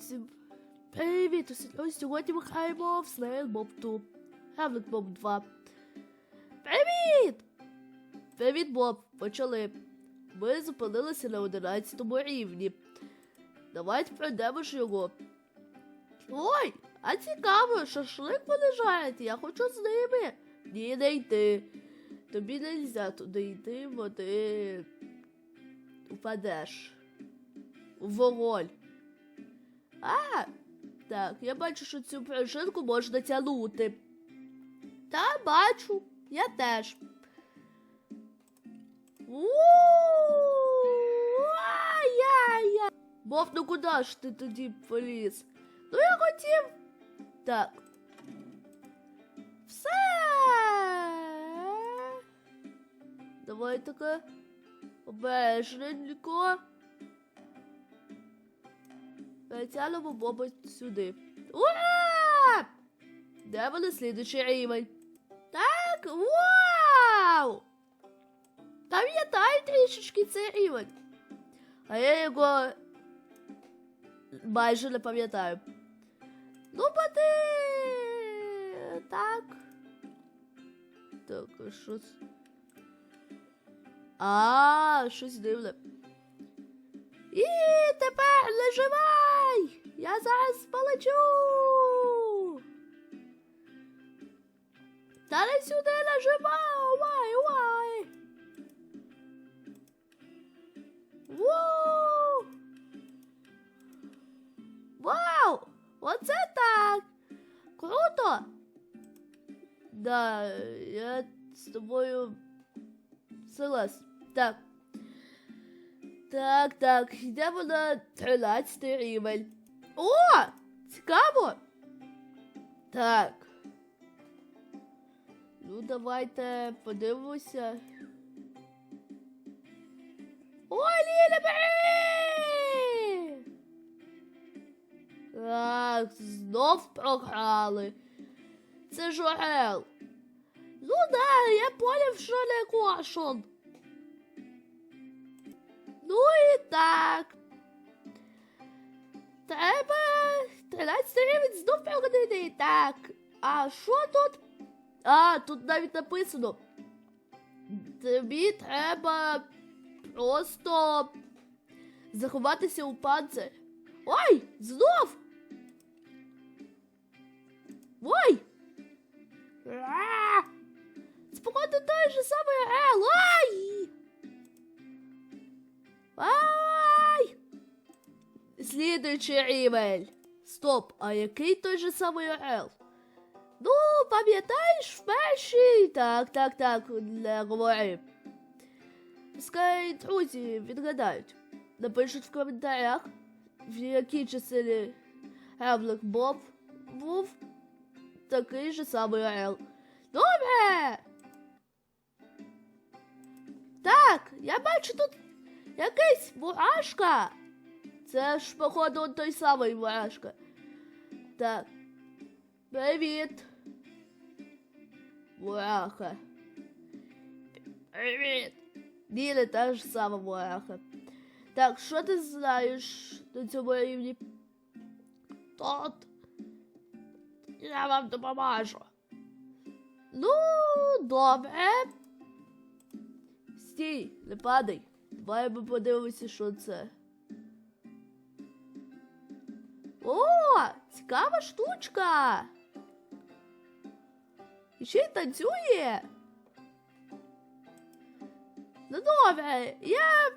всім привіт! Ось сьогодні ми граємо в Snail Mob 2. Гавлик Mob 2. Привіт! Привіт, Боб! Почали. Ми зупинилися на 11 рівні. Давайте пройдемо ж його. Ой, а цікаво, шашлик вони жарять, я хочу з ними. Ні, не йти. Тобі не можна туди йти, бо ти упадеш. У вогонь. А, так, я бачу, що цю пружинку можна тягнути. Та бачу, я теж. Боб, ну куди ж ти тоді поліз? Ну я хотів. Так. Все. Давай таке обережненько. Перетягнемо Боба сюди. Ура! Де вони слідуючий рівень? Так, вау! Пам'ятаю трішечки цей рівень. А я його майже не пам'ятаю. Ну, бати. Так. Так, що це? А, щось дивне. І тепер нажимай! Я зараз полечу. Та не сюди нажимай! Вай, вай! Вау! Вау! Оце так! Круто! Да, я з тобою согласен. Так. Так, так, йдемо на 13 рівень. О! Цікаво! Так. Ну, давайте подивимося. Ой, Ліля, бери! Так, знов програли. Це Жорел. Ну да, я поняв, що не кошон. Так. Треба 13 гривень знов прогодити. Так. А що тут? А, тут навіть написано. Тобі треба просто заховатися у панцир. Ой, знов! Ой! А! Той же самий Ел. Ай! Слідуючий рівень. Стоп, а який той же самий Ел? Ну, пам'ятаєш в першій? Так, так, так, не говори. Пускай друзі відгадають. Напишуть в коментарях, в якій частині Гевлик Боб був такий же самий Ел. Добре! Так, я бачу тут якийсь мурашка. Це ж, походу, той самий мурашка. Так. Привіт. Мураха. Привіт. Ні, та ж сама мураха. Так, що ти знаєш на цьому рівні? Тут. Я вам допоможу. Ну, добре. Стій, не падай. Давай ми подивимося, що це. О, цікава штучка. І ще й танцює. Ну добре, я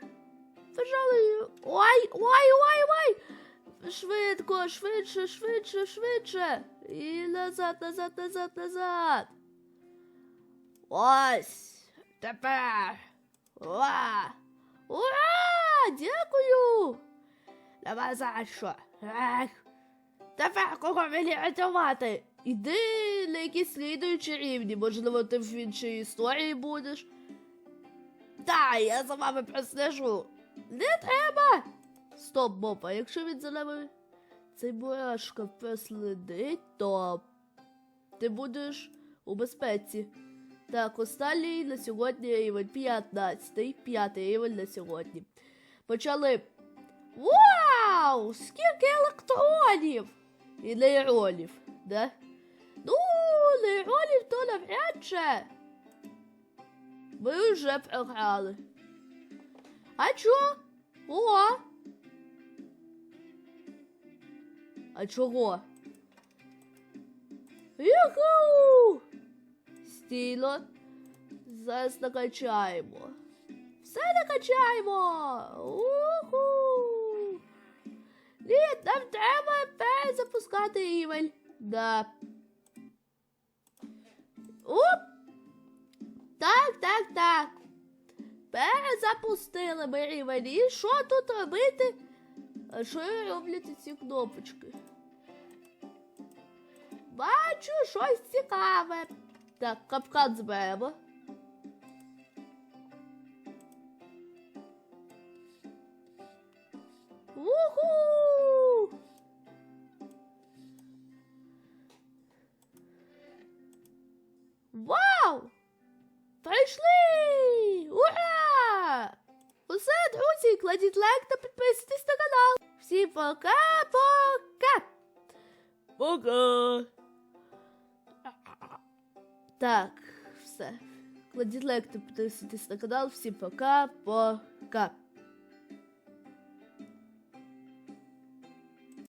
пожалуй. Ой, ой, ой, ой. Швидко, швидше, швидше, швидше. І назад, назад, назад, назад. Ось. Тепер. Ура! Ура! Дякую! Нема за що. Ех. Тепер кого мені рятувати? Іди на якісь слідуючі рівні, можливо, ти в іншій історії будеш. Та, я за вами прослежу. Не треба. Стоп, Боб, якщо він за нами цей бурашка прослідить, то ти будеш у безпеці. Так, останній на сьогодні рівень 15. П'ятий рівень на сьогодні. Почали. Вау! Скільки електронів! І нейронів, да? Ну, нейронів то навряд чи. Ми вже програли. А чо? О! А чого? Юху! Стіло. Зараз накачаємо. Все накачаємо. Уху! Ні, нам треба перезапускати івель. Да. Оп! Так, так, так. Перезапустили ми рівень. І що тут робити? А що роблять ці кнопочки? Бачу щось цікаве. Так, капкан зберемо. Прийшли! Ура! Усе, друзі, кладіть лайк та підписуйтесь на канал. Всім пока-пока! Пока! Так, все. Кладіть лайк та підписуйтесь на канал. Всім пока-пока.